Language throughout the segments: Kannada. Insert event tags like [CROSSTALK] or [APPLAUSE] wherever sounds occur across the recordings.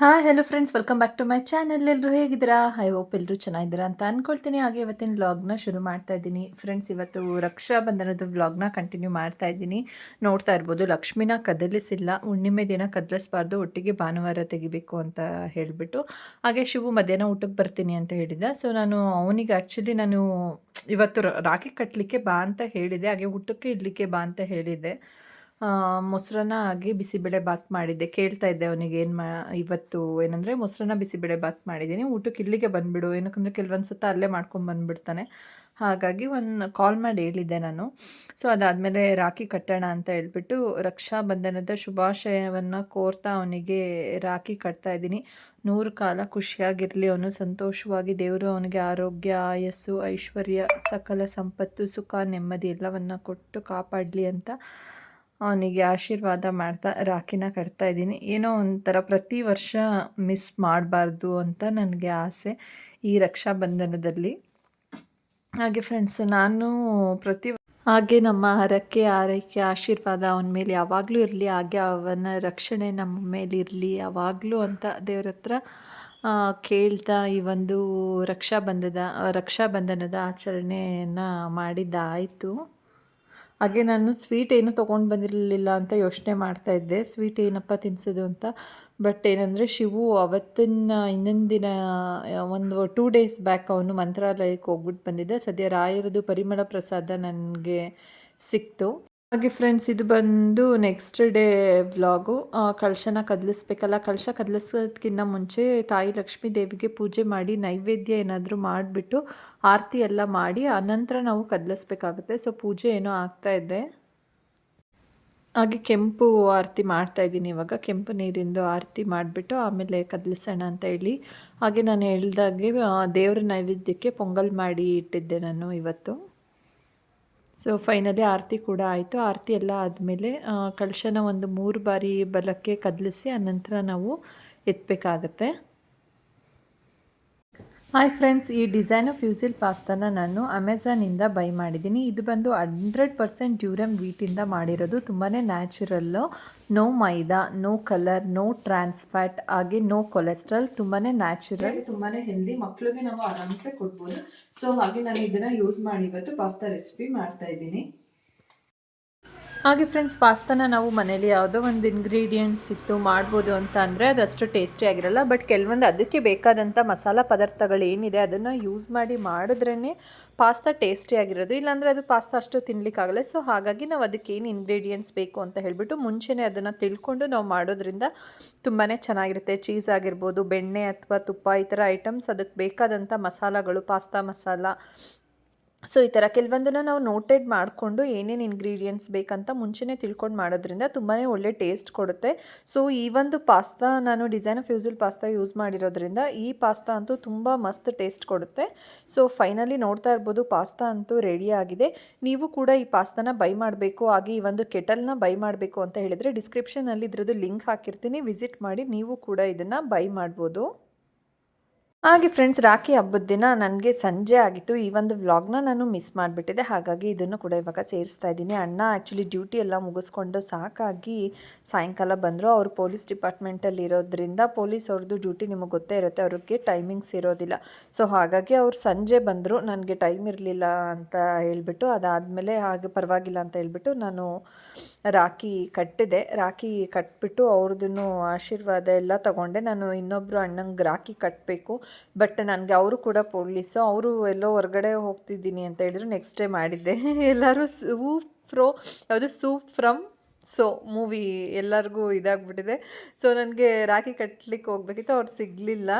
Hi hello friends welcome back to my channel ಎಲ್ಲರೂ ಹೇಗಿದ್ದೀರಾ? ಐ ಹೋಪ್ ಎಲ್ಲರೂ ಚೆನ್ನಾಗಿದ್ದೀರಾ ಅಂತ ಅಂದ್ಕೊಳ್ತೀನಿ ಹಾಗೆ ಇವತ್ತಿನ ವ್ಲಾಗ್ನ ಶುರು ಮಾಡ್ತಾ ಇದ್ದೀನಿ. ಫ್ರೆಂಡ್ಸ್ ಇವತ್ತು ರಕ್ಷಾ ಬಂಧನದ ವ್ಲಾಗ್ನ ಕಂಟಿನ್ಯೂ ಮಾಡ್ತಾ ಇದ್ದೀನಿ. ನೋಡ್ತಾ ಇರ್ಬೋದು, ಲಕ್ಷ್ಮಿನ ಕದಲಿಸಿಲ್ಲ. ಹುಣ್ಣಿಮೆ ದಿನ ಕದಲಿಸ್ಬಾರ್ದು. ಒಟ್ಟಿಗೆ ಭಾನುವಾರ ತೆಗಿಬೇಕು ಅಂತ ಹೇಳಿಬಿಟ್ಟು. ಹಾಗೆ ಶಿವು ಮಧ್ಯಾಹ್ನ ಊಟಕ್ಕೆ ಬರ್ತೀನಿ ಅಂತ ಹೇಳಿದ್ದ. ಸೊ ನಾನು ಅವನಿಗೆ ಆ್ಯಕ್ಚುಲಿ ನಾನು ಇವತ್ತು ರಾಖಿ ಕಟ್ಟಲಿಕ್ಕೆ ಬಾ ಅಂತ ಹೇಳಿದೆ ಹಾಗೆ ಊಟಕ್ಕೆ ಇರಲಿಕ್ಕೆ ಬಾ ಅಂತ ಹೇಳಿದ್ದೆ. ಮೊಸರನ್ನ ಆಗಿ ಬಿಸಿಬೇಳೆ ಬಾತ್ ಮಾಡಿದ್ದೆ. ಕೇಳ್ತಾ ಇದ್ದೆ ಅವನಿಗೆ ಏನು ಮಾ, ಇವತ್ತು ಏನಂದರೆ ಮೊಸರನ್ನ ಬಿಸಿಬೇಳೆ ಬಾತ್ ಮಾಡಿದ್ದೀನಿ. ಊಟಕ್ಕೆ ಇಲ್ಲಿಗೆ ಬಂದುಬಿಡು. ಏನಕ್ಕಂದರೆ ಕೆಲವೊಂದು ಸುತ್ತ ಅಲ್ಲೇ ಮಾಡ್ಕೊಂಡು ಬಂದುಬಿಡ್ತಾನೆ. ಹಾಗಾಗಿ ಒಂದು ಕಾಲ್ ಮಾಡಿ ಹೇಳಿದ್ದೆ ನಾನು. ಸೊ ಅದಾದಮೇಲೆ ರಾಖಿ ಕಟ್ಟೋಣ ಅಂತ ಹೇಳ್ಬಿಟ್ಟು ರಕ್ಷಾ ಬಂಧನದ ಶುಭಾಶಯವನ್ನು ಕೋರ್ತಾ ಅವನಿಗೆ ರಾಖಿ ಕಟ್ತಾ ಇದ್ದೀನಿ. ನೂರು ಕಾಲ ಖುಷಿಯಾಗಿರಲಿ ಅವನು. ಸಂತೋಷವಾಗಿ ದೇವರು ಅವನಿಗೆ ಆರೋಗ್ಯ, ಆಯಸ್ಸು, ಐಶ್ವರ್ಯ, ಸಕಲ ಸಂಪತ್ತು, ಸುಖ, ನೆಮ್ಮದಿ ಎಲ್ಲವನ್ನು ಕೊಟ್ಟು ಕಾಪಾಡಲಿ ಅಂತ ಅವನಿಗೆ ಆಶೀರ್ವಾದ ಮಾಡ್ತಾ, ರಾಖಿನ ಕಟ್ತಾ ಇದ್ದೀನಿ. ಏನೋ ಒಂಥರ ಪ್ರತಿ ವರ್ಷ ಮಿಸ್ ಮಾಡಬಾರ್ದು ಅಂತ ನನಗೆ ಆಸೆ ಈ ರಕ್ಷಾಬಂಧನದಲ್ಲಿ ಹಾಗೆ ಫ್ರೆಂಡ್ಸ್ ನಾನು ಪ್ರತಿ ಹಾಗೆ ನಮ್ಮ ಹರಕೆ, ಆರೈಕೆ, ಆಶೀರ್ವಾದ ಅವನ ಮೇಲೆ ಯಾವಾಗಲೂ ಇರಲಿ, ಹಾಗೆ ಅವನ ರಕ್ಷಣೆ ನಮ್ಮ ಮೇಲೆ ಇರಲಿ, ಯಾವಾಗಲೂ ಅಂತ ದೇವ್ರ ಹತ್ರ ಕೇಳ್ತಾ ಈ ಒಂದು ರಕ್ಷಾಬಂಧದ ರಕ್ಷಾಬಂಧನದ ಆಚರಣೆಯನ್ನು ಮಾಡಿದ್ದಾಯಿತು. ಹಾಗೆ ನಾನು ಸ್ವೀಟ್ ಏನು ತೊಗೊಂಡು ಬಂದಿರಲಿಲ್ಲ ಅಂತ ಯೋಚನೆ ಮಾಡ್ತಾ ಇದ್ದೆ. ಸ್ವೀಟ್ ಏನಪ್ಪ ತಿನ್ನಿಸೋದು ಅಂತ. ಬಟ್ ಏನಂದರೆ ಶಿವು ಅವತ್ತಿನ ಇನ್ನೊಂದು ದಿನ ಒಂದು ಟೂ ಡೇಸ್ ಬ್ಯಾಕ್ ಅವನು ಮಂತ್ರಾಲಯಕ್ಕೆ ಹೋಗ್ಬಿಟ್ಟು ಬಂದಿದ್ದೆ. ಸದ್ಯ ರಾಯರದು ಪರಿಮಳ ಪ್ರಸಾದ ನನಗೆ ಸಿಕ್ತು. ಹಾಗೆ ಫ್ರೆಂಡ್ಸ್ ಇದು ಬಂದು ನೆಕ್ಸ್ಟ್ ಡೇ ವ್ಲಾಗು ಕಳಶನ ಕದಲಿಸ್ಬೇಕಲ್ಲ. ಕಳಶ ಕದಲಿಸೋದಕ್ಕಿಂತ ಮುಂಚೆ ತಾಯಿ ಲಕ್ಷ್ಮೀ ದೇವಿಗೆ ಪೂಜೆ ಮಾಡಿ ನೈವೇದ್ಯ ಏನಾದರೂ ಮಾಡಿಬಿಟ್ಟು ಆರತಿ ಎಲ್ಲ ಮಾಡಿ ಅನಂತರ ನಾವು ಕದಲಿಸ್ಬೇಕಾಗುತ್ತೆ. ಸೊ ಪೂಜೆ ಏನೋ ಆಗ್ತಾ ಇದೆ. ಹಾಗೆ ಕೆಂಪು ಆರತಿ ಮಾಡ್ತಾ ಇದ್ದೀನಿ ಇವಾಗ. ಕೆಂಪು ನೀರಿಂದು ಆರತಿ ಮಾಡಿಬಿಟ್ಟು ಆಮೇಲೆ ಕದಲಿಸೋಣ ಅಂತ ಹೇಳಿ. ಹಾಗೆ ನಾನು ಹೇಳ್ದಾಗೆ ದೇವರ ನೈವೇದ್ಯಕ್ಕೆ ಪೊಂಗಲ್ ಮಾಡಿ ಇಟ್ಟಿದ್ದೆ ನಾನು ಇವತ್ತು. ಸೊ ಫೈನಲಿ ಆರತಿ ಕೂಡ ಆಯಿತು. ಆರತಿ ಎಲ್ಲ ಆದಮೇಲೆ ಕಳಶನ ಒಂದು ಮೂರು ಬಾರಿ ಬಲಕ್ಕೆ ಕದಲಿಸಿ ಆನಂತರ ನಾವು ಎತ್ತಬೇಕಾಗತ್ತೆ ಹಾಯ್ ಫ್ರೆಂಡ್ಸ್ ಈ ಡಿಸೈನ್ ಆಫ್ ಯೂಸಿಲ್ ಪಾಸ್ತಾನ ನಾನು ಅಮೆಝಾನಿಂದ ಬೈ ಮಾಡಿದ್ದೀನಿ. ಇದು ಬಂದು ಹಂಡ್ರೆಡ್ ಪರ್ಸೆಂಟ್ ಡ್ಯೂರಮ್ ವೀಟಿಂದ ಮಾಡಿರೋದು. ತುಂಬಾ natural no maida no colour no trans fat ಹಾಗೆ ನೋ ಕೊಲೆಸ್ಟ್ರಾಲ್ ತುಂಬಾ ನ್ಯಾಚುರಲ್ ತುಂಬಾ ಹೆಲ್ದಿ ಮಕ್ಕಳಿಗೆ ನಾವು ಆರಾಮ್ಸೆ ಕೊಡ್ಬೋದು. ಸೊ ಹಾಗೆ ನಾನು ಇದನ್ನು ಯೂಸ್ ಮಾಡಿ ಇವತ್ತು ಪಾಸ್ತಾ ರೆಸಿಪಿ ಮಾಡ್ತಾ ಇದ್ದೀನಿ. ಹಾಗೆ ಫ್ರೆಂಡ್ಸ್ ಪಾಸ್ತಾನ ನಾವು ಮನೇಲಿ ಯಾವುದೋ ಒಂದು ಇಂಗ್ರೀಡಿಯೆಂಟ್ಸ್ ಇತ್ತು, ಮಾಡ್ಬೋದು ಅಂತ ಅಂದರೆ ಅದಷ್ಟು ಟೇಸ್ಟಿ ಆಗಿರಲ್ಲ. ಬಟ್ ಕೆಲವೊಂದು ಅದಕ್ಕೆ ಬೇಕಾದಂಥ ಮಸಾಲ ಪದಾರ್ಥಗಳು ಏನಿದೆ, ಅದನ್ನು ಯೂಸ್ ಮಾಡಿ ಮಾಡಿದ್ರೇ ಪಾಸ್ತಾ ಟೇಸ್ಟಿ ಆಗಿರೋದು. ಇಲ್ಲಾಂದರೆ ಅದು ಪಾಸ್ತಾ ಅಷ್ಟು ತಿನ್ಲಿಕ್ಕಾಗಲ್ಲ. ಸೊ ಹಾಗಾಗಿ ನಾವು ಅದಕ್ಕೆ ಏನು ಇಂಗ್ರೀಡಿಯೆಂಟ್ಸ್ ಬೇಕು ಅಂತ ಹೇಳಿಬಿಟ್ಟು ಮುಂಚೆನೇ ಅದನ್ನು ತಿಳ್ಕೊಂಡು ನಾವು ಮಾಡೋದ್ರಿಂದ ತುಂಬಾ ಚೆನ್ನಾಗಿರುತ್ತೆ. ಚೀಸ್ ಆಗಿರ್ಬೋದು, ಬೆಣ್ಣೆ ಅಥವಾ ತುಪ್ಪ ಈ ಥರ ಐಟಮ್ಸ್ ಅದಕ್ಕೆ ಬೇಕಾದಂಥ ಮಸಾಲಗಳು ಪಾಸ್ತಾ ಮಸಾಲ ಸೊ, ಈ ಥರ ಕೆಲವೊಂದನ್ನು ನಾವು ನೋಟೆಡ್ ಮಾಡಿಕೊಂಡು ಏನೇನು ಇಂಗ್ರೀಡಿಯೆಂಟ್ಸ್ ಬೇಕಂತ ಮುಂಚೆನೇ ತಿಳ್ಕೊಂಡು ಮಾಡೋದ್ರಿಂದ ತುಂಬಾ ಒಳ್ಳೆ ಟೇಸ್ಟ್ ಕೊಡುತ್ತೆ. ಸೊ ಈ ಒಂದು ಪಾಸ್ತಾ ನಾನು design of usual pasta use ಮಾಡಿರೋದ್ರಿಂದ ಈ ಪಾಸ್ತಾ ಅಂತೂ ತುಂಬ ಮಸ್ತ್ ಟೇಸ್ಟ್ ಕೊಡುತ್ತೆ. ಸೊ ಫೈನಲಿ ನೋಡ್ತಾ ಇರ್ಬೋದು ಪಾಸ್ತಾ ಅಂತೂ ರೆಡಿ ಆಗಿದೆ. ನೀವು ಕೂಡ ಈ ಪಾಸ್ತಾನ ಬೈ ಮಾಡಬೇಕು, ಹಾಗೆ ಈ ಒಂದು ಕೆಟಲ್ನ ಬೈ ಮಾಡಬೇಕು ಅಂತ ಹೇಳಿದರೆ ಡಿಸ್ಕ್ರಿಪ್ಷನಲ್ಲಿ ಇದ್ರದ್ದು ಲಿಂಕ್ ಹಾಕಿರ್ತೀನಿ. ವಿಸಿಟ್ ಮಾಡಿ ನೀವು ಕೂಡ ಇದನ್ನು ಬೈ ಮಾಡ್ಬೋದು. ಹಾಗೆ ಫ್ರೆಂಡ್ಸ್ ರಾಖಿ ಹಬ್ಬದ ದಿನ ನನಗೆ ಸಂಜೆ ಆಗಿತ್ತು. ಈ ಒಂದು ವ್ಲಾಗ್ನ ನಾನು ಮಿಸ್ ಮಾಡಿಬಿಟ್ಟಿದ್ದೆ. ಹಾಗಾಗಿ ಇದನ್ನು ಕೂಡ ಇವಾಗ ಸೇರಿಸ್ತಾ ಇದ್ದೀನಿ. ಅಣ್ಣ ಆ್ಯಕ್ಚುಲಿ ಡ್ಯೂಟಿ ಎಲ್ಲ ಮುಗಿಸ್ಕೊಂಡು ಸಾಕಾಗಿ ಸಾಯಂಕಾಲ ಬಂದರು. ಅವರು ಪೊಲೀಸ್ ಡಿಪಾರ್ಟ್ಮೆಂಟಲ್ಲಿ ಇರೋದ್ರಿಂದ ಪೊಲೀಸ್ ಅವ್ರದ್ದು ಡ್ಯೂಟಿ ನಿಮಗೆ ಗೊತ್ತೇ ಇರುತ್ತೆ. ಅವ್ರಿಗೆ ಟೈಮಿಂಗ್ಸ್ ಇರೋದಿಲ್ಲ. ಸೊ ಹಾಗಾಗಿ ಅವ್ರು ಸಂಜೆ ಬಂದರು. ನನಗೆ ಟೈಮ್ ಇರಲಿಲ್ಲ ಅಂತ ಹೇಳಿಬಿಟ್ಟು, ಅದಾದಮೇಲೆ ಹಾಗೆ ಪರವಾಗಿಲ್ಲ ಅಂತ ಹೇಳ್ಬಿಟ್ಟು ನಾನು ರಾಖಿ ಕಟ್ಟಿದೆ. ರಾಖಿ ಕಟ್ಬಿಟ್ಟು ಅವ್ರದ್ದು ಆಶೀರ್ವಾದ ಎಲ್ಲ ತಗೊಂಡೆ. ನಾನು ಇನ್ನೊಬ್ಬರು ಅಣ್ಣಂಗೆ ರಾಖಿ ಕಟ್ಟಬೇಕು ಬಟ್ ನನಗೆ ಅವರು ಕೂಡ ಪೊಲೀಸು. ಅವರು ಎಲ್ಲೋ ಹೊರಗಡೆ ಹೋಗ್ತಿದ್ದೀನಿ ಅಂತ ಹೇಳಿದ್ರು ನೆಕ್ಸ್ಟ್ ಡೇ ಮಾಡಿದ್ದೆ. [LAUGHS] ಎಲ್ಲರೂ ಸೂ ಫ್ರೋ, ಯಾವುದು ಸೂಪ್ ಫ್ರಮ್ ಸೊ ಮೂವಿ ಎಲ್ಲರಿಗೂ ಇದಾಗ್ಬಿಟ್ಟಿದೆ. ಸೊ ನನಗೆ ರಾಖಿ ಕಟ್ಟಲಿಕ್ಕೆ ಹೋಗ್ಬೇಕಿತ್ತು. ಅವ್ರು ಸಿಗಲಿಲ್ಲ.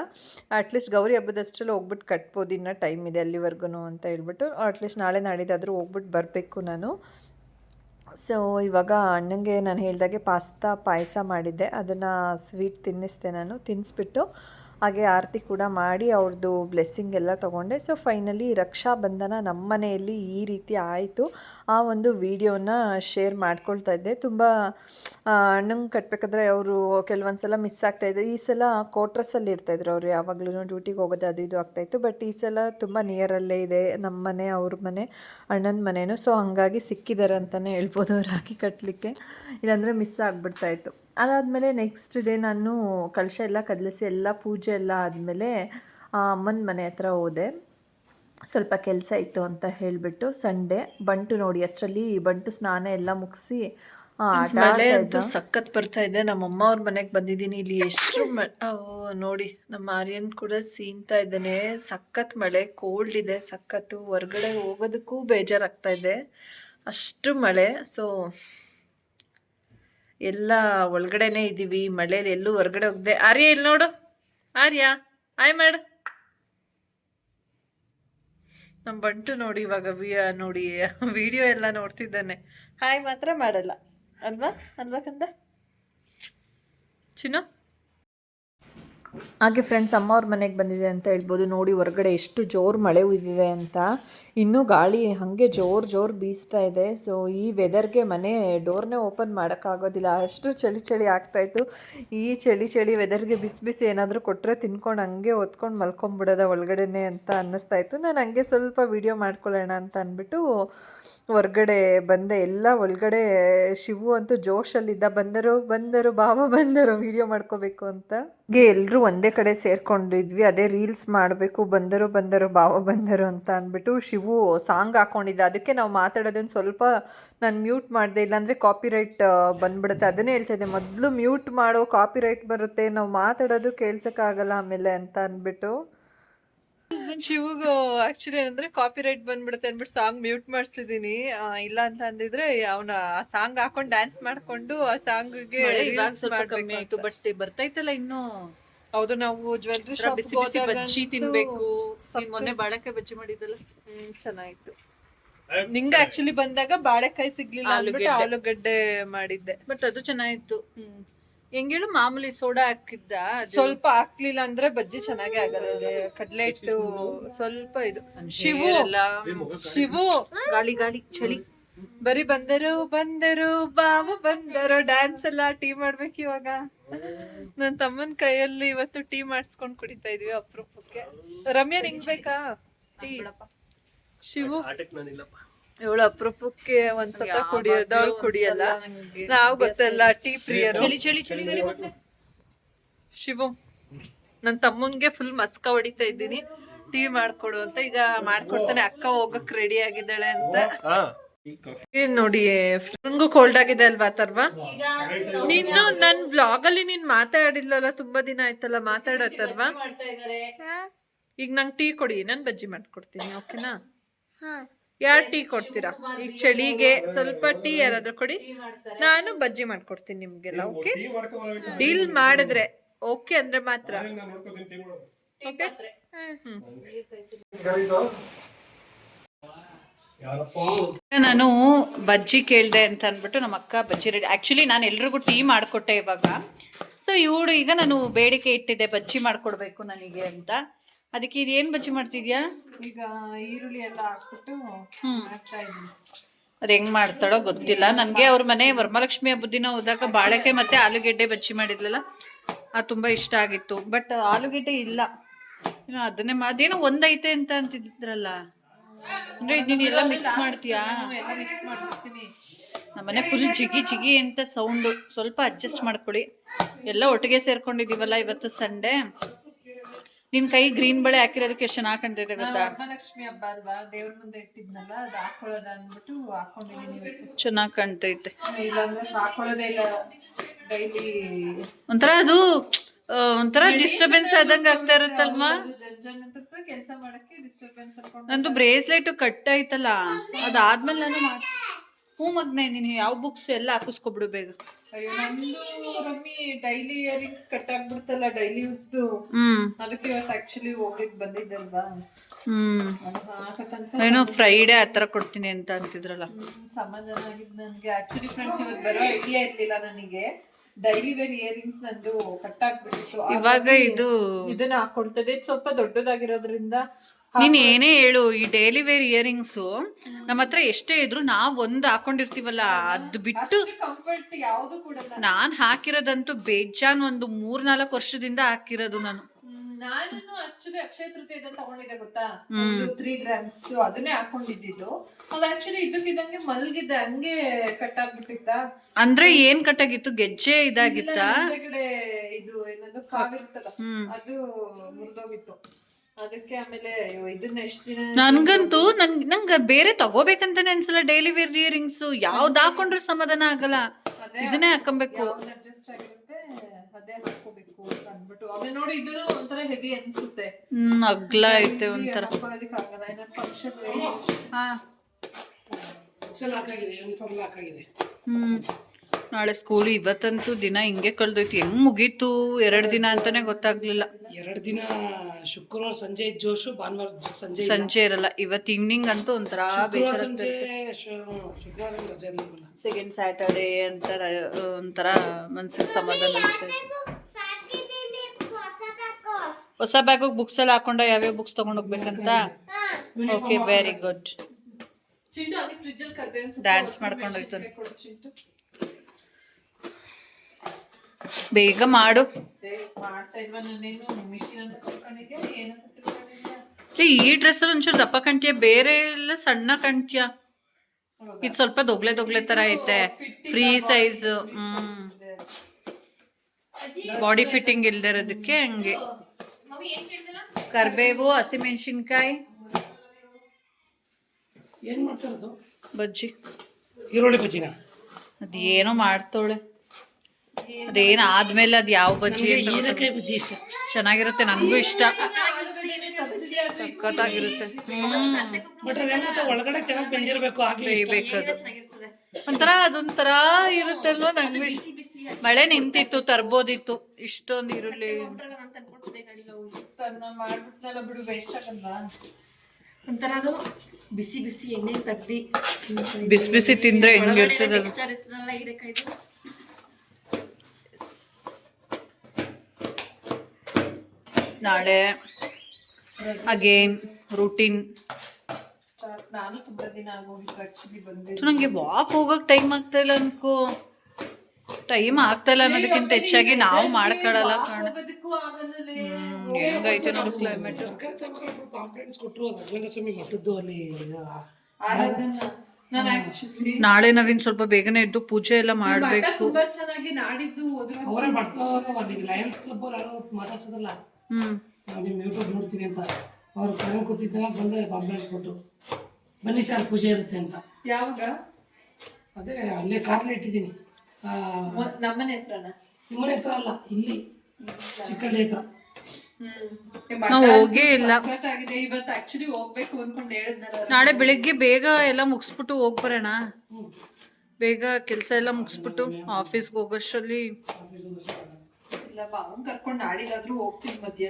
ಅಟ್ಲೀಸ್ಟ್ ಗೌರಿ ಹಬ್ಬದಷ್ಟರಲ್ಲಿ ಹೋಗ್ಬಿಟ್ಟು ಕಟ್ಬೋದು. ಇನ್ನೂ ಟೈಮ್ ಇದೆ ಅಲ್ಲಿವರೆಗೂ ಅಂತ ಹೇಳ್ಬಿಟ್ಟು. ಅಟ್ಲೀಸ್ಟ್ ನಾಳೆ ನಾಡಿದ್ದಾದರೂ ಹೋಗ್ಬಿಟ್ಟು ಬರಬೇಕು ನಾನು. ಸೊ ಇವಾಗ ಅಣ್ಣಂಗೆ ನಾನು ಹೇಳಿದಾಗೆ ಪಾಸ್ತಾ ಪಾಯಸ ಮಾಡಿದ್ದೆ. ಅದನ್ನು ಸ್ವೀಟ್ ತಿನ್ನಿಸ್ದೆ ನಾನು. ತಿನ್ನಿಸ್ಬಿಟ್ಟು ಹಾಗೆ ಆರತಿ ಕೂಡ ಮಾಡಿ ಅವ್ರದ್ದು ಬ್ಲೆಸ್ಸಿಂಗ್ ಎಲ್ಲ ತೊಗೊಂಡೆ. ಸೊ ಫೈನಲಿ ರಕ್ಷಾ ಬಂಧನ ನಮ್ಮ ಮನೆಯಲ್ಲಿ ಈ ರೀತಿ ಆಯಿತು. ಆ ಒಂದು ವಿಡಿಯೋನ ಶೇರ್ ಮಾಡ್ಕೊಳ್ತಾ ಇದ್ದೆ. ತುಂಬ ಅಣ್ಣಂಗೆ ಕಟ್ಟಬೇಕಾದ್ರೆ ಅವರು ಕೆಲವೊಂದು ಸಲ ಮಿಸ್ ಆಗ್ತಾಯಿದ್ರು ಈ ಸಲ ಕೋಟ್ರಸಲ್ಲಿ ಇರ್ತಾಯಿದ್ರು ಅವರು. ಯಾವಾಗಲೂ ಡ್ಯೂಟಿಗೆ ಹೋಗೋದು ಅದು ಇದು ಆಗ್ತಾಯಿತ್ತು ಬಟ್ ಈ ಸಲ ತುಂಬ ನಿಯರಲ್ಲೇ ಇದೆ ನಮ್ಮ ಮನೆ, ಅವ್ರ ಮನೆ, ಅಣ್ಣನ ಮನೆಯೂ ಸೊ ಹಂಗಾಗಿ ಸಿಕ್ಕಿದ್ದಾರೆ ಅಂತಲೇ ಹೇಳ್ಬೋದು ರಾಖಿ ಕಟ್ಟಲಿಕ್ಕೆ ಇಲ್ಲಾಂದರೆ ಮಿಸ್ ಆಗಿಬಿಡ್ತಾಯಿತ್ತು ಅದಾದಮೇಲೆ ನೆಕ್ಸ್ಟ್ ಡೇ ನಾನು ಕಳಶ ಎಲ್ಲ ಕದಲಿಸಿ ಎಲ್ಲ ಪೂಜೆ ಎಲ್ಲ ಆದಮೇಲೆ ಅಮ್ಮನ ಮನೆ ಹತ್ರ ಹೋದೆ. ಸ್ವಲ್ಪ ಕೆಲಸ ಇತ್ತು ಅಂತ ಹೇಳಿಬಿಟ್ಟು ಸಂಡೇ ಬಂಟು ನೋಡಿ ಅಷ್ಟರಲ್ಲಿ ಬಂಟು ಸ್ನಾನ ಎಲ್ಲ ಮುಗಿಸಿ ಮಳೆ ಅಂತೂ ಸಖತ್ ಬರ್ತಾ ಇದೆ. ನಮ್ಮ ಅಮ್ಮ ಅವ್ರ ಮನೆಗೆ ಬಂದಿದ್ದೀನಿ. ಇಲ್ಲಿ ಎಷ್ಟು ನೋಡಿ ನಮ್ಮ ಆರ್ಯನ್ ಕೂಡ ಸೀನ್ತಾ ಇದ್ದಾನೆ. ಸಖತ್ ಮಳೆ ಕೋಲ್ಡ್ ಇದೆ ಸಖತ್ತು. ಹೊರ್ಗಡೆ ಹೋಗೋದಕ್ಕೂ ಬೇಜಾರಾಗ್ತಾ ಇದೆ. ಅಷ್ಟು ಮಳೆ. ಸೊ ಎಲ್ಲ ಒಳಗಡೆನೆ ಇದ್ದೀವಿ ಮಳೇಲಿ ಎಲ್ಲೂ ಹೊರಗಡೆ ಹೋಗದೆ. ಆರ್ಯ ಇಲ್ಲಿ ನೋಡು. ಆರ್ಯ, ಆಯ್ ಮಾಡು. ನಮ್ಮ ಬಂಟು ನೋಡಿ ಇವಾಗ ವಿ, ನೋಡಿ ವಿಡಿಯೋ ಎಲ್ಲ ನೋಡ್ತಿದ್ದಾನೆ. ಹಾಯ್ ಮಾತ್ರ ಮಾಡಲ್ಲ. ಅಲ್ವಾ? ಅಲ್ವಾ ಕಂದ? ಚಿನ್ನು? ಹಾಗೆ ಫ್ರೆಂಡ್ಸ್ ಅಮ್ಮ ಅವ್ರ ಮನೆಗೆ ಬಂದಿದೆ ಅಂತ ಹೇಳ್ಬೋದು. ನೋಡಿ, ಹೊರಗಡೆ ಎಷ್ಟು ಜೋರು ಮಳೆ ಉಯ್ದಿದೆ ಅಂತ. ಇನ್ನೂ ಗಾಳಿ ಹಾಗೆ ಜೋರು ಜೋರು ಬೀಸ್ತಾ ಇದೆ. ಸೊ ಈ ವೆದರ್ಗೆ ಮನೆ ಡೋರ್ನೇ ಓಪನ್ ಮಾಡೋಕ್ಕಾಗೋದಿಲ್ಲ. ಅಷ್ಟು ಚಳಿ ಚಳಿ ಆಗ್ತಾಯಿತ್ತು ಈ ಚಳಿ ಚಳಿ ವೆದರ್ಗೆ ಬಿಸಿ ಬಿಸಿ ಏನಾದರೂ ಕೊಟ್ಟರೆ ತಿನ್ಕೊಂಡು ಹಂಗೆ ಹೊತ್ಕೊಂಡು ಮಲ್ಕೊಂಬಿಡೋದ ಒಳಗಡೆನೆ ಅಂತ ಅನ್ನಿಸ್ತಾ ಇತ್ತು. ನಾನು ಹಂಗೆ ಸ್ವಲ್ಪ ವೀಡಿಯೋ ಮಾಡ್ಕೊಳ್ಳೋಣ ಅಂತ ಅಂದ್ಬಿಟ್ಟು ಹೊರ್ಗಡೆ ಬಂದೆ ಎಲ್ಲ ಒಳಗಡೆ ಶಿವು ಅಂತೂ ಜೋಶಲ್ಲಿದ್ದ, ಬಂದರು ಬಂದರು ಬಾವ ಬಂದರು ವಿಡಿಯೋ ಮಾಡ್ಕೋಬೇಕು ಅಂತ. ಗೆ ಎಲ್ಲರೂ ಒಂದೇ ಕಡೆ ಸೇರ್ಕೊಂಡಿದ್ವಿ, ಅದೇ ರೀಲ್ಸ್ ಮಾಡಬೇಕು, ಬಂದರು ಬಂದರು ಬಾವ ಬಂದರು ಅಂತ ಅಂದ್ಬಿಟ್ಟು ಶಿವು ಸಾಂಗ್ ಹಾಕೊಂಡಿದ್ದ. ಅದಕ್ಕೆ ನಾವು ಮಾತಾಡೋದನ್ನು ಸ್ವಲ್ಪ ನಾನು ಮ್ಯೂಟ್ ಮಾಡಿದೆ, ಇಲ್ಲಾಂದರೆ ಕಾಪಿರೈಟ್ ಬಂದ್ಬಿಡುತ್ತೆ. ಅದನ್ನೇ ಹೇಳ್ತಾ ಇದ್ದೆ, ಮೊದಲು ಮ್ಯೂಟ್ ಮಾಡೋ ಕಾಪಿರೈಟ್ ಬರುತ್ತೆ, ನಾವು ಮಾತಾಡೋದು ಕೇಳ್ಸೋಕ್ಕಾಗಲ್ಲ ಆಮೇಲೆ ಅಂತ ಅಂದ್ಬಿಟ್ಟು. ಶಿವಗೂ ಆಕ್ಚುಲಿ ಏನಂದ್ರೆ ಕಾಪಿ ರೈಟ್ ಬಂದ್ಬಿಡುತ್ತೆ ಅಂದ್ಬಿಟ್ಟು ಸಾಂಗ್ ಮ್ಯೂಟ್ ಮಾಡಿಸಿದೀನಿ. ಇಲ್ಲ ಅಂತ ಅಂದಿದ್ರೆ ಅವನ ಆ ಸಾಂಗ್ ಹಾಕೊಂಡು ಡ್ಯಾನ್ಸ್ ಮಾಡ್ಕೊಂಡು ಆ ಸಾಂಗ್ಗೆ ಬಟ್ಟೆ ಸ್ವಲ್ಪ ಕಮ್ಮಿ ಆಯ್ತು ಬಟ್ ಬರ್ತೈತಲ್ಲ ಇನ್ನು ಹೌದು ನಾವು ಜ್ಯುವೆಲ್ರಿ ಬಿಸಿ ಬಿಸಿ ಬಜ್ಜಿ ತಿನ್ಬೇಕು. ಮೊನ್ನೆ ಬಾಳೆಕಾಯಿ ಬಜ್ಜಿ ಮಾಡಿದ್ದಲ್ಲ? ಹ್ಮ್ ಚೆನ್ನಾಗಿತ್ತು. ನಿಂಗೆ ಆಕ್ಚುಲಿ ಬಂದಾಗ ಬಾಳೆಕಾಯಿ ಸಿಗ್ಲಿಲ್ಲ ಅಂದ್ಬಿಟ್ಟು ಆಲೂಗಡ್ಡೆ ಮಾಡಿದ್ದೆ. ಬಟ್ ಅದು ಚೆನ್ನಾಗಿತ್ತು. ಹೆಂಗೇಳು ಮಾಮೂಲಿ ಸೋಡಾ ಹಾಕಿದ್ದ ಸ್ವಲ್ಪ ಹಾಕ್ಲಿಲ್ಲ ಅಂದ್ರೆ ಬಜ್ಜಿ ಚೆನ್ನಾಗೇ ಆಗಲ್ಲ ಕಡಲೆ ಹಿಟ್ಟು ಸ್ವಲ್ಪ ಇದು. ಶಿವು. ಶಿವು. ಗಾಳಿ ಗಾಳಿ ಚಳಿ. ಬರಿ ಬಂದರು ಬಂದರು ಬಾವು ಬಂದರು. ಡ್ಯಾನ್ಸ್ ಎಲ್ಲ ಟೀ ಮಾಡ್ಬೇಕು ಇವಾಗ. ನನ್ ತಮ್ಮನ ಕೈಯಲ್ಲಿ ಇವತ್ತು ಟೀ ಮಾಡಿಸ್ಕೊಂಡ್ ಕುಡಿತಾ ಇದೀವಿ ಅಪರೂಪಕ್ಕೆ. ರಮ್ಯಾ ನಿಂಗ್ ಬೇಕಾ? ಟೀ. ಶಿವು. ಇವಳು ಅಪರೂಪಕ್ಕೆ ಒಂದ್ಸತ ಕುಡಿಯೋದು ಅವಳು ಕುಡಿಯಲ್ಲ. ನಾವು ಗೊತ್ತಲ್ಲ ಟೀ ಪ್ರಿಯರು. ಚಳಿ ಚಳಿ ಚಳಿ ನಡಿ ಮತ್ತೆ. ಶಿವು ನನ್ ತಮ್ಮನ್ಗೆ ಫುಲ್ ಮಸ್ಕ ಹೊಡಿತಾ ಇದ್ದೀನಿ. ಟೀ ಮಾಡ್ಕೊಡು ಅಂತ ಈಗ ಮಾಡ್ಕೊಡ್ತಾನೆ. ಅಕ್ಕ ಹೋಗಕ್ ರೆಡಿ ಆಗಿದ್ದಾಳೆ ಅಂತ. ಏನ್ ನೋಡಿ ನಂಗೂ ಕೋಲ್ಡ್ ಆಗಿದೆ ಅಲ್ವಾ ತರ್ವಾ ನೀನು ನನ್ ಬ್ಲಾಗ್ ಅಲ್ಲಿ ನೀನ್ ಮಾತಾಡಿಲ್ಲಲ್ಲ ತುಂಬಾ ದಿನ ಆಯ್ತಲ್ಲ ಮಾತಾಡ ಮಾಡ್ತಾ ಇದಾರೆ. ಈಗ ನಂಗೆ ಟೀ ಕೊಡಿ ನಾನ್ ಬಜ್ಜಿ ಮಾಡ್ಕೊಡ್ತೀನಿ ಓಕೆನಾ ಯಾರ್ ಟೀ ಕೊಡ್ತೀರಾ? ಈಗ ಚಳಿಗೆ ಸ್ವಲ್ಪ ಟೀ ಯಾರಾದ್ರೂ ಕೊಡಿ. ನಾನು ಬಜ್ಜಿ ಮಾಡ್ಕೊಡ್ತೀನಿ ನಿಮ್ಗೆಲ್ಲ ಓಕೆ ಡೀಲ್ ಮಾಡಿದ್ರೆ ಓಕೆ ಅಂದ್ರೆ ಮಾತ್ರ. Okay hmm. ನಾನು ಬಜ್ಜಿ ಕೇಳ್ದೆ ಅಂತ ಅಂದ್ಬಿಟ್ಟು ನಮ್ಮ ಅಕ್ಕ ಬಜ್ಜಿ ರೆಡಿ ಆಕ್ಚುಲಿ ನಾನು ಎಲ್ರಿಗೂ ಟೀ ಮಾಡ್ಕೊಟ್ಟೆ ಇವಾಗ. ಸೊ ಇವಳು ಈಗ ನಾನು ಬೇಡಿಕೆ ಇಟ್ಟಿದ್ದೆ ಬಜ್ಜಿ ಮಾಡ್ಕೊಡ್ಬೇಕು ನನಗೆ ಅಂತ. ಅದಕ್ಕೆ ಇದು ಏನ್ ಬಜ್ಜಿ ಮಾಡ್ತಿದ್ಯಾ? ಈಗ ಈರುಳ್ಳಿ ಎಲ್ಲ ಹಾಕ್ಬಿಟ್ಟು ಹ್ಮ್. ಇದ್ದೀನಿ. ಅದ್ ಹೆಂಗ್ ಮಾಡ್ತಾಳೋ ಗೊತ್ತಿಲ್ಲ. ನನಗೆ ಅವ್ರ ಮನೆ ವರ್ಮಲಕ್ಷ್ಮಿ ಹಬ್ಬದ ದಿನ ಹೋದಾಗ ಬಾಳೆಕೆ ಮತ್ತೆ ಆಲೂಗೆಡ್ಡೆ ಬಜ್ಜಿ ಮಾಡಿದ್ಲಲ್ಲ ಅದು ತುಂಬಾ ಇಷ್ಟ ಆಗಿತ್ತು. ಬಟ್ ಆಲೂಗೆಡ್ಡೆ ಇಲ್ಲ. ಏನೋ ಅದನ್ನೇ ಅದೇನೋ ಒಂದೈತೆ ಅಂತ ಅಂತಿದ್ರಲ್ಲ. ಅಂದ್ರೆ ನೀನೆಲ್ಲ ಎಲ್ಲ ಮಿಕ್ಸ್ ಮಾಡ್ತೀಯಾ? ಎಲ್ಲ ಮಿಕ್ಸ್ ನಮ್ಮನೆ ಫುಲ್ ಜಿಗಿ ಜಿಗಿ ಅಂತ ಸೌಂಡು ಸ್ವಲ್ಪ ಅಡ್ಜಸ್ಟ್ ಮಾಡ್ಕೊಳ್ಳಿ. ಎಲ್ಲ ಒಟ್ಟಿಗೆ ಸೇರ್ಕೊಂಡಿದೀವಲ್ಲ ಇವತ್ತು ಸಂಡೇ ನಿನ್ ಕೈ ಗ್ರೀನ್ ಬಳೆ ಹಾಕಿರೋದಕ್ಕೆ ಎಷ್ಟು ಚೆನ್ನಾಗಿ ಕಂಡಿದೆ ಗೊತ್ತಾ ವರಮಹಾಲಕ್ಷ್ಮಿ ಹಬ್ಬ ಅಲ್ವಾ? ದೇವ್ರ ಮುಂದೆ ಇಟ್ಟಿದ್ನಲ್ಲ ಅದು ಹಾಕೊಳ್ಳೋದ ಅಂದ್ಬಿಟ್ಟು ಹಾಕೊಂಡಿದ್ದೀನಿ ಚೆನ್ನಾಗಿ ಕಾಣ್ತೈತೆ. ಇಲ್ಲಾಂದ್ರೆ ಹಾಕೊಳ್ಳೋದೇ ಇಲ್ಲ. ಡೈಲಿ ಒಂಥರ ಅದು ಒಂಥರ ಡಿಸ್ಟರ್ಬೆನ್ಸ್ ಆದಂಗ ಆಗ್ತಾ ಇರುತ್ತಲ್ವಾ? ಕೆಲಸ ಮಾಡಕ್ಕೆ ಡಿಸ್ಟರ್ಬೆನ್ಸ್ ನಂದು ಬ್ರೇಸ್ಲೆಟ್ ಕಟ್ ಆಯ್ತಲ್ಲ ಅದಾದ್ಮೇಲೆ ನಾನು ಮಾಡ್ ಹ್ಞೂ ಮಗ್ನೆ ನೀನು ಯಾವ ಬುಕ್ಸ್ ಎಲ್ಲ ಹಾಕಿಸ್ಕೊಬಿಡು ಬೇಗ. ಅಯ್ಯೋ ನಂದು ರಮ್ಮಿ ಡೈಲಿ ಇಯರಿಂಗ್ಸ್ ಕಟ್ ಆಗ್ಬಿಡ್ತಲ್ಲ ಡೈಲಿ ಯೂಸ್ದು ಹ್ಮ್. ಅದಕ್ಕೆ ಇವತ್ತು ಆಕ್ಚುಲಿ ಹೋಗಿದ್ ಬಂದಿದ್ದಲ್ವಾ? ಹ್ಮ್. ಅದು ಹಾಕಕ್ಕಂತ ಏನೋ ಫ್ರೈಡೆ ಆ ಥರ ಕೊಡ್ತೀನಿ ಅಂತ ಅಂತಿದ್ರಲ್ಲ. ಸಮಾಧಾನ ಆಗಿದ್ದು ನನಗೆ. ಆಕ್ಚುಲಿ ಫ್ರೆಂಡ್ಸ್ ಇವತ್ತು ಬರೋ ಐಡಿಯಾ ಇರ್ಲಿಲ್ಲ ನನಗೆ. ಡೈಲಿ ವೇರ್ ಇಯರಿಂಗ್ಸ್ ನಂದು ಕಟ್ ಆಗ್ಬಿಟ್ಟಿತ್ತು ಇವಾಗ ಇದು ಇದನ್ನ ಹಾಕೊಳ್ತದೆ. ಇದು ಸ್ವಲ್ಪ ದೊಡ್ಡದಾಗಿರೋದ್ರಿಂದ ನೀನ್ ಏನೇ ಹೇಳು ಈ ಡೈಲಿ ವೇರ್ ಇಯರಿಂಗ್ಸ್ ನಮ್ಮ ಹತ್ರ ಎಷ್ಟೇ ಇದ್ರು ನಾವ್ ಒಂದ್ ಹಾಕೊಂಡಿರ್ತೀವಲ್ಲ ಅದ್ ಬಿಟ್ಟು ಕಂಫರ್ಟ್ ಯಾವುದು ಕೊಡಲ್ಲ. ನಾನ್ ಹಾಕಿರೋದಂತೂ ಬೇಜಾನ್ ಒಂದು ಮೂರ್ ನಾಲ್ಕು ವರ್ಷದಿಂದ ಹಾಕಿರೋದು ನಾನು. ಹ್ಮ್, ನಾನು ಆಕ್ಚುಲಿ ಅಕ್ಷಯ ತೃತೀಯ ತಗೊಂಡಿದ್ದೆ ಗೊತ್ತಾ? ಒಂದು ತ್ರೀ ಗ್ರಾಮ್ಸ್ ಅದನ್ನೇ ಹಾಕೊಂಡಿದ್ದು. ಅದು ಆಕ್ಚುಲಿ ಇದಕ್ಕಿದಂಗೆ ಮಲ್ಗಿದ್ದೆ ಹಂಗೆ ಕಟ್ ಆಗ್ಬಿಟ್ಟಿತ್ತ? ಅಂದ್ರೆ ಏನ್ ಕಟ್ಟಾಗಿತ್ತು ಗೆಜ್ಜೆ ಇದಾಗಿತ್ತ? ಹಿಂದೆಗಡೆ ಇದು ಏನದು ಕಾವಿರ್ತಲ್ಲ ಅದು ಮುರಿದೋಗಿತ್ತು. ಅದಕ್ಕೆ ಆಮೇಲೆ ಅಯ್ಯೋ, ಇದನ್ನ ಎಷ್ಟು ದಿನ ನನ್ಗಂತೂ ನನ್ ನಂಗ ಬೇರೆ ತಗೋಬೇಕಂತಾನೆ ಅನ್ಸಲ್ಲ ಡೈಲಿ ವೇರ್ ಇಯರಿಂಗ್ಸ್ ಯಾವ್ದು ಹಾಕೊಂಡ್ರೆ ಸಮಾಧಾನ ಆಗಲ್ಲ. ಇದನ್ನೇ ಹಾಕೊಬೇಕು. ಅಡ್ಜಸ್ಟ್ ಆಗಿರುತ್ತೆ ಅದೇ ಹಾಕೋಬೇಕು ಅಂತ ಅಂದ್ಬಿಟ್ಟು. ಆಮೇಲೆ ನೋಡಿ ಇದು ಒಂಥರ ಹೆವಿ ಅನ್ಸುತ್ತೆ. ಹ್ಮ್ ಅಗ್ಲ ಐತೆ ಒಂಥರ. ಹಾಕೊಳ್ಳೋದಕ್ಕೆ ಆಗಲ್ಲ. ಏನಾದ್ರು ಫಂಕ್ಷನ್ ಹಾ. ಹಾಕಾಗಿದೆ ಯೂನಿಫಾರ್ಮ್ ಹಾಕಾಗಿದೆ. ಹ್ಮ್. ನಾಳೆ ಸ್ಕೂಲ್ ಇವತ್ತಂತೂ ದಿನ ಹಿಂಗೆ ಕಳ್ದೋಯ್ತು ಹೆಂಗ್ ಮುಗೀತು ಎರಡು ದಿನ ಅಂತಾನೆ ಗೊತ್ತಾಗ್ಲಿಲ್ಲ. ಎರಡು ದಿನ ಶುಕ್ರವಾರ ಸಂಜೆ ಜೋಶು ಭಾನುವಾರ ಸಂಜೆ. ಸಂಜೆ ಇರಲ್ಲ. ಇವತ್ ಈವ್ನಿಂಗ್ ಅಂತೂ ಒಂಥರ ಸೆಕೆಂಡ್ ಸ್ಯಾಟರ್ಡೇ ಅಂತ ಒಂಥರ ಮನ್ಸಿಗೆ ಸಮಾಧಾನ ಹೊಸ ಬ್ಯಾಗ್ ಬುಕ್ಸ್ ಎಲ್ಲ ಹಾಕೊಂಡ ಯಾವ್ಯಾವ ಬುಕ್ಸ್ ತಗೊಂಡ್ ಹೋಗ್ಬೇಕಂತ? ಓಕೆ ವೆರಿ ಗುಡ್ ಚಿಂಟು ಅದೇ ಫ್ರಿಜ್ ಅಲ್ಲಿ ಕರ್ಬೇವಿನ ಡ್ಯಾನ್ಸ್ ಮಾಡ್ಕೊಂಡು ಹೋಯ್ತು ಕೊಡು ಚಿಂಟು ಬೇಗ ಮಾಡು ಏ, ಮಾಡ್ತಾ ಇಲ್ವಾ ನಾನೇನು ಮಿಷಿನ್ ಅಂತ ಕರ್ಕೊಂಡಿದ್ಯಾ ಏನಂತ ತಿಳ್ಕೊಂಡಿದ್ಯಾ ಮಾಡು. ಈ ಡ್ರೆಸ್ ಒಂಚೂರು ದಪ್ಪ ಕಂಟಿಯ? ಬೇರೆ ಎಲ್ಲ ಸಣ್ಣ ಕಂಟಿಯ? ಇದು ಸ್ವಲ್ಪ ದೊಗ್ಲೆ ದೊಗ್ಲೆ ತರ ಐತೆ. Free size hmm. Body fitting ಇಲ್ದೇ ಇರೋದಕ್ಕೆ ಹಂಗೆ. ಕರ್ಬೇವು ಹಸಿಮೆಣಸಿನ್ಕಾಯಿ ಬಜ್ಜಿ. ಈರುಳ್ಳಿ ಬಜ್ಜಿನ? ಅದೇನೋ ಮಾಡ್ತೋಳೆ ಅದೇನ್ ಆದ್ಮೇಲೆ ಅದು ಯಾವ ಬಜ್ಜಿ. ಹೀರೆಕಾಯಿ ಬಜ್ಜಿ ಇಷ್ಟ. ಚೆನ್ನಾಗಿರುತ್ತೆ ನನಗೂ ಇಷ್ಟ. ಸಖತ್ತಾಗಿರುತ್ತೆ. ಬಟ್ ಅದೇನಂತ ಒಳಗಡೆ ಚೆನ್ನಾಗಿ ಬೆಂದಿರ್ಬೇಕು ಆಗ್ಲಿ ಇಷ್ಟ. ಬೇಯ್ಬೇಕದು ಒಂಥರ ಅದೊಂಥರ ಇರುತ್ತೆ ನಂಗೂ ಮಳೆ ನಿಂತಿತ್ತು ತರ್ಬೋದಿತ್ತು. ಇಷ್ಟೊಂದು ಈರುಳ್ಳಿ. ತನ್ನ ಮಾಡ್ಬಿಟ್ನಲ್ಲ ಬಿಡು ವೇಸ್ಟ್ ಆಗಲ್ವಾ? ಒಂಥರ ಅದು ಬಿಸಿ ಬಿಸಿ ಎಣ್ಣೆ ತೆಗ್ದಿ ಬಿಸಿ ಬಿಸಿ ತಿಂದ್ರೆ ಹೆಂಗಿರ್ತದೆ ಅದು. ಟೆಕ್ಸ್ಚರ್ ಹೀರೆಕಾಯ್ದು ನಾಳೆ ಅಗೇನ್ ರೂಟೀನ್ ಸ್ಟಾರ್ಟ್ ನಾನು ತುಂಬಾ ದಿನ ಆಕ್ಚುಲಿ ಬಂದೆ. ನಂಗೆ ವಾಕ್ ಹೋಗಕ್ ಟೈಮ್ ಆಗ್ತಾ ಇಲ್ಲ ಅನ್ಕೋ. ಟೈಮ್ ಆಗ್ತಾ ಇಲ್ಲ ಅನ್ನೋದಕ್ಕಿಂತ ಹೆಚ್ಚಾಗಿ ನಾವು ಮಾಡ್ಕೊಳಲ್ಲ ಹೆಂಗೈತೆ ನೋಡು ಕ್ಲೈಮೇಟ್ ಪಾಂಪ್ಲೆಟ್ಸ್ ಕೊಟ್ಟರು ರಾಘವೇಂದ್ರ ಸ್ವಾಮಿ ಮಠದ್ದು ಅಲ್ಲಿ ಇದು ನಾನು ಆಕ್ಚುಲಿ ನಾಳೆ ನಾವಿನ್ ಸ್ವಲ್ಪ ಬೇಗನೆ ಇದ್ದು ಪೂಜೆ ಎಲ್ಲ ಮಾಡ್ಬೇಕು. ತುಂಬಾ ಚೆನ್ನಾಗಿ ನಾಡಿದ್ದು ಹೋದ್ರು ಅವರೇ ಮಾಡ್ತಾರೋ ಲಯನ್ಸ್ ಕ್ಲಬ್ ಅವ್ರು ಯಾರೋ ಮಾತಾಡ್ಸೋದಲ್ಲ? ಹ್ಮ್. ನಾವು ನಿಮ್ಮ ಯೂಟ್ಯೂಬ್ ನೋಡ್ತೀನಿ ಅಂತ. ಅವ್ರು ಕರೆ ಕೂತಿದ್ದಲ್ಲ ಬಂದೆ ಪಾಂಪ್ಲೆಟ್ಸ್ ಕೊಟ್ಟು ಬನ್ನಿ ಸರ್ ಪೂಜೆ ಇರುತ್ತೆ ಅಂತ. ಯಾವಾಗ? ಅದೇ ಅಲ್ಲೇ ಕಾರ್ಲೆ ಇಟ್ಟಿದ್ದೀನಿ. ನಮ್ಮನೆ ಹತ್ರನ? ನಿಮ್ಮನೆ ಹತ್ರ ಅಲ್ಲ ಇಲ್ಲಿ ಚಿಕ್ಕಳ್ಳಿ ಹತ್ರ. ನಾವು ಹೋಗೇ ಇಲ್ಲ. ಆಗಿದೆ. ಇವತ್ತು ಆಕ್ಚುಲಿ ಹೋಗ್ಬೇಕು ಅನ್ಕೊಂಡು ಹೇಳಿದ್ನಲ್ಲ ನಾಳೆ ಬೆಳಿಗ್ಗೆ ಬೇಗ ಎಲ್ಲ ಮುಗಿಸ್ಬಿಟ್ಟು ಹೋಗ್ ಬರೋಣ. ಬೇಗ ಕೆಲಸ ಎಲ್ಲ ಮುಗಿಸ್ಬಿಟ್ಟು ಆಫೀಸ್ಗೆ ಹೋಗೋಷ್ಟರಲ್ಲಿ. ಇಲ್ಲ ಬಾವನ್ ಕರ್ಕೊಂಡು ನಾಡಿಗಾದ್ರೂ ಹೋಗ್ತೀನಿ ಮಧ್ಯ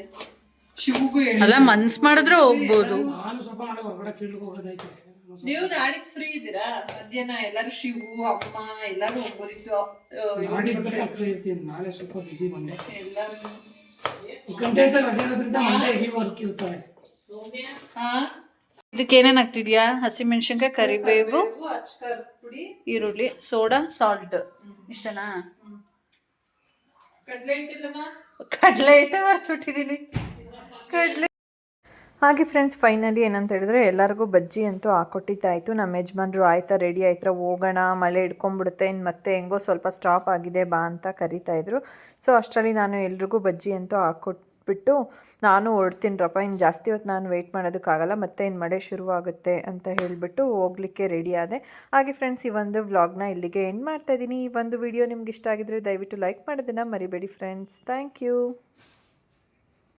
ಶಿವಗೂ ಹೇಳಿ ಅಲ್ಲ ಮನ್ಸ್ ಮಾಡಿದ್ರೆ ಹೋಗ್ಬೋದು. ನಾನು ಸ್ವಲ್ಪ ನಾಳೆ ಹೊರಗಡೆ ಫೀಲ್ಡ್ಗೆ ಹೋಗೋದೈತೆ ನೀವು ನಾಡಿದ್ ಫ್ರೀ ಇದ್ದೀರಾ? ಮಧ್ಯಾಹ್ನ ಎಲ್ಲಾರು ಶಿವು ಅಮ್ಮ ಎಲ್ಲಾರು ಹೋಗ್ಬೋದಿತ್ತು. ಫ್ರೀ ಇರ್ತೀನಿ. ನಾಳೆ ಸ್ವಲ್ಪ ಬಿಸಿ ಬಂದೆ ಎಲ್ಲಾರು. ಈ ಕಂಟೆನ್ಸ್ ರಜೆ ಇರೋದ್ರಿಂದ ಮಂಡೆ ಹೆವಿ ವರ್ಕ್ ಇರ್ತವೆ ಹಾ ಇದಕ್ಕೆ ಏನೇನ್ ಹಾಕ್ತಿದ್ಯಾ? ಹಸಿಮೆಣಸಿನ್ಕಾಯಿ ಕರಿಬೇವು ಈರುಳ್ಳಿ ಸೋಡಾ ಸಾಲ್ಟ್ ಇಷ್ಟನಾ? ಕಡ್ಲೆ ಹಿಟ್ಟು ಮರ್ತ್ಬಿಟ್ಟಿದ್ದೀನಿ ಕಡಲೆ ಹಾಗೆ ಫ್ರೆಂಡ್ಸ್ ಫೈನಲಿ ಏನಂತ ಹೇಳಿದ್ರೆ ಎಲ್ಲರಿಗೂ ಬಜ್ಜಿ ಅಂತೂ ಹಾಕೊಟ್ಟಿದ್ದಾಯಿತು. ನಮ್ಮ ಯಜಮಾನ್ರು ಆಯ್ತಾ ರೆಡಿ ಆಯ್ತಾ, ಹೋಗೋಣ, ಮಳೆ ಹಿಡ್ಕೊಂಡ್ಬಿಡುತ್ತೆ ಇನ್ನು ಮತ್ತೆ ಹೆಂಗೋ ಸ್ವಲ್ಪ ಸ್ಟಾಪ್ ಆಗಿದೆ, ಬಾ ಅಂತ ಕರಿತಾ ಇದ್ರು. ಸೊ ಅಷ್ಟರಲ್ಲಿ ನಾನು ಎಲ್ರಿಗೂ ಬಜ್ಜಿ ಅಂತೂ ಹಾಕ್ಕೊಟ್ಬಿಟ್ಟು ನಾನು ಹೊರಡ್ತೀನಿರಪ್ಪ ಇನ್ನು ಜಾಸ್ತಿ ಹೊತ್ತು ನಾನು ವೆಯ್ಟ್ ಮಾಡೋದಕ್ಕಾಗಲ್ಲ, ಮತ್ತೆ ಇನ್ನು ಮಳೆ ಶುರುವಾಗುತ್ತೆ ಅಂತ ಹೇಳಿಬಿಟ್ಟು ಹೋಗ್ಲಿಕ್ಕೆ ರೆಡಿ ಆದೆ. ಹಾಗೆ ಫ್ರೆಂಡ್ಸ್ ಈ ಒಂದು ವ್ಲಾಗ್ನ ಇಲ್ಲಿಗೆ ಎಂಡ್ ಮಾಡ್ತಾ ಇದ್ದೀನಿ. ಈ ಒಂದು ವಿಡಿಯೋ ನಿಮ್ಗೆ ಇಷ್ಟ ಆಗಿದ್ರೆ ದಯವಿಟ್ಟು ಲೈಕ್ ಮಾಡೋದನ್ನು ಮರಿಬೇಡಿ ಫ್ರೆಂಡ್ಸ್ ಥ್ಯಾಂಕ್ ಯು